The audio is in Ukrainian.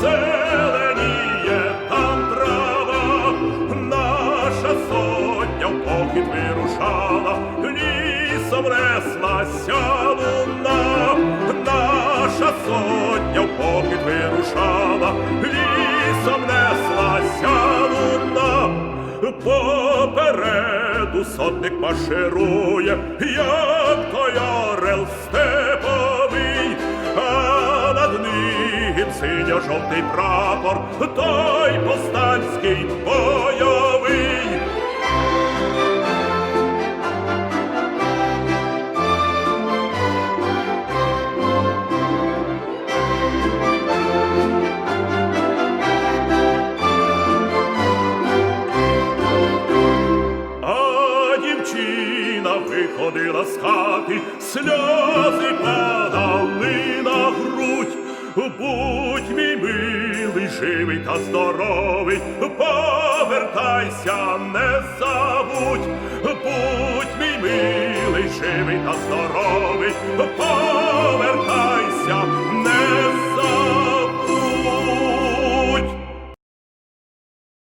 зеленіє там трава, наша сотня в похід вирушала, лісом неслася луна, наша сотня в похід вирушала, лісом неслася луна, попереду сотник марширує, як той орел степовий, синьо-жовтий прапор, той повстанський бойовий. А дівчина виходила з хати, сльози. Будь мій милий, живий та здоровий, повертайся, не забудь. Будь мій милий, живий та здоровий,